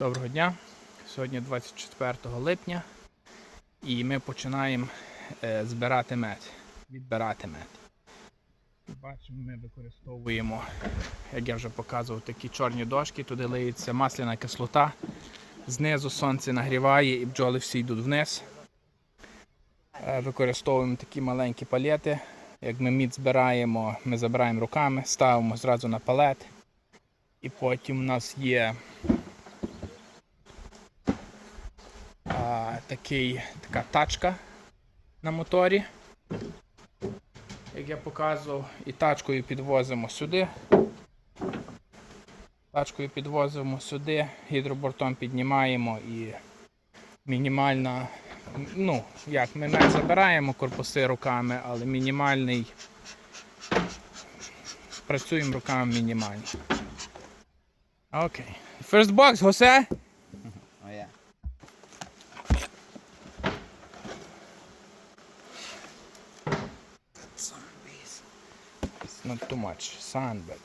Доброго дня. Сьогодні 24 липня і ми починаємо е, збирати мед, відбирати мед. Бачимо, ми використовуємо, як я вже показував, такі чорні дошки, туди лиється масляна кислота. Знизу сонце нагріває і бджоли всі йдуть вниз. Е, Використовуємо такі маленькі палети. Як ми мід збираємо, ми забираємо руками, ставимо зразу на палет. І потім у нас є такий, така тачка на моторі. Як я показував, і тачкою підвозимо сюди. Тачкою підвозимо сюди, гідробортом піднімаємо і мінімальна, ну, як ми не забираємо корпуси руками, але мінімальний. Працюємо руками мінімально. Окей. First box, Jose? Not too much sun, but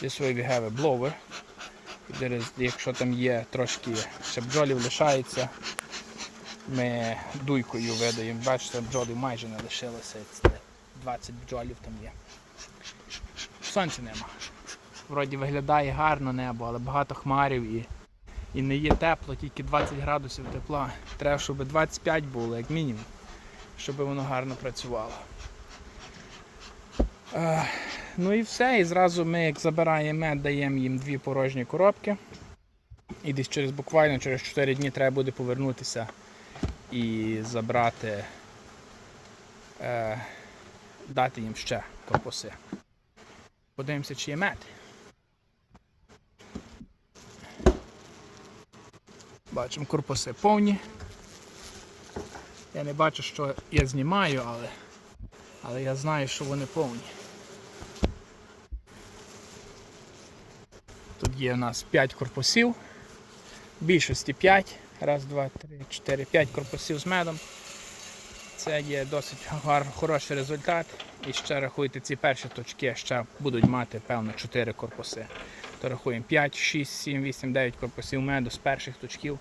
this way we have a blower. There is, якщо там є трошки ще бджолів лишається, ми дуйкою видаємо. Бачите, бджолів майже не лишилося. Це 20 бджолів там є. Сонця нема. Вроді виглядає гарно небо, але багато хмарів і, і не є тепло, тільки 20 градусів тепла. Треба, щоб 25 було, як мінімум, щоб воно гарно працювало. Е, ну і все. І зразу ми, як забираємо мед, даємо їм дві порожні коробки. І десь через буквально через 4 дні треба буде повернутися і забрати, е, дати їм ще корпуси. Подивимося, чи є мед. Бачимо корпуси повні. Я не бачу, що я знімаю, але, але я знаю, що вони повні. Тут є у нас 5 корпусів. В більшості 5. Раз, два, три, чотири, 5 корпусів з медом. Це є досить гар, хороший результат. І ще рахуйте, ці перші точки ще будуть мати певно 4 корпуси. То рахуємо 5, 6, 7, 8, 9 корпусів меду з перших точків.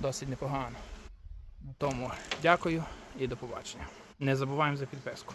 Досить непогано. На тому дякую і до побачення. Не забуваємо за підписку.